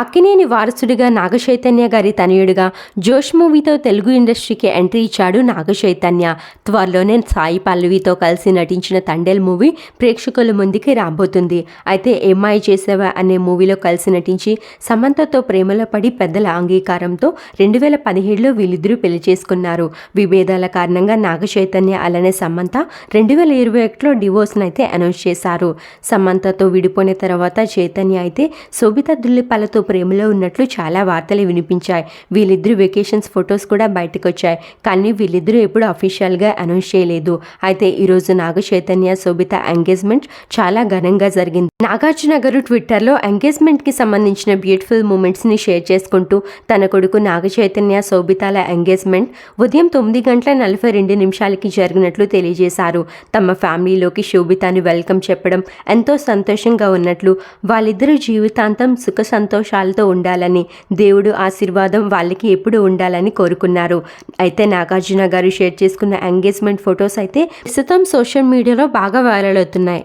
అక్కినేని వారసుడిగా నాగచైతన్య గారి తనయుడిగా జోష్ మూవీతో తెలుగు ఇండస్ట్రీకి ఎంట్రీ ఇచ్చాడు నాగచైతన్య. త్వరలోనే సాయి పల్లవితో కలిసి నటించిన తండేల్ మూవీ ప్రేక్షకుల ముందుకి రాబోతుంది. అయితే ఏమ్మాయి చేసావా అనే మూవీలో కలిసి నటించి సమంతతో ప్రేమలో పడి పెద్దల అంగీకారంతో రెండు వేల పదిహేడులో వీళ్ళిద్దరూ పెళ్ళి చేసుకున్నారు. విభేదాల కారణంగా నాగచైతన్య అలానే సమంత రెండు వేల ఇరవై ఒకటిలో డివోర్స్ని అయితే అనౌన్స్ చేశారు. సమంతతో విడిపోయిన తర్వాత చైతన్య అయితే శోభిత దుల్లిపాలతో ప్రేమలో ఉన్నట్లు చాలా వార్తలు వినిపించాయి. వీళ్ళిద్దరు వెకేషన్స్ ఫొటోస్ కూడా బయటకు వచ్చాయి కానీ వీళ్ళిద్దరూ ఎప్పుడు అఫీషియల్గా అనౌన్స్ చేయలేదు. అయితే ఈరోజు నాగ చైతన్య శోభిత ఎంగేజ్మెంట్ చాలా ఘనంగా జరిగింది. నాగార్జున గారు ట్విట్టర్లో ఎంగేజ్మెంట్కి సంబంధించిన బ్యూటిఫుల్ మూమెంట్స్ని షేర్ చేసుకుంటూ తన కొడుకు నాగ చైతన్య శోభితాల ఎంగేజ్మెంట్ ఉదయం తొమ్మిది గంటల నలభై రెండు నిమిషాలకి జరిగినట్లు తెలియజేశారు. తమ ఫ్యామిలీలోకి శోభితాని వెల్కమ్ చెప్పడం ఎంతో సంతోషంగా ఉన్నట్లు వాళ్ళిద్దరూ జీవితాంతం సుఖ సంతోషాలతో ఉండాలని దేవుడు ఆశీర్వాదం వాళ్ళకి ఎప్పుడు ఉండాలని కోరుకున్నారు. అయితే నాగార్జున గారు షేర్ చేసుకున్న ఎంగేజ్మెంట్ ఫొటోస్ అయితే ప్రస్తుతం సోషల్ మీడియాలో బాగా వైరల్ అవుతున్నాయి.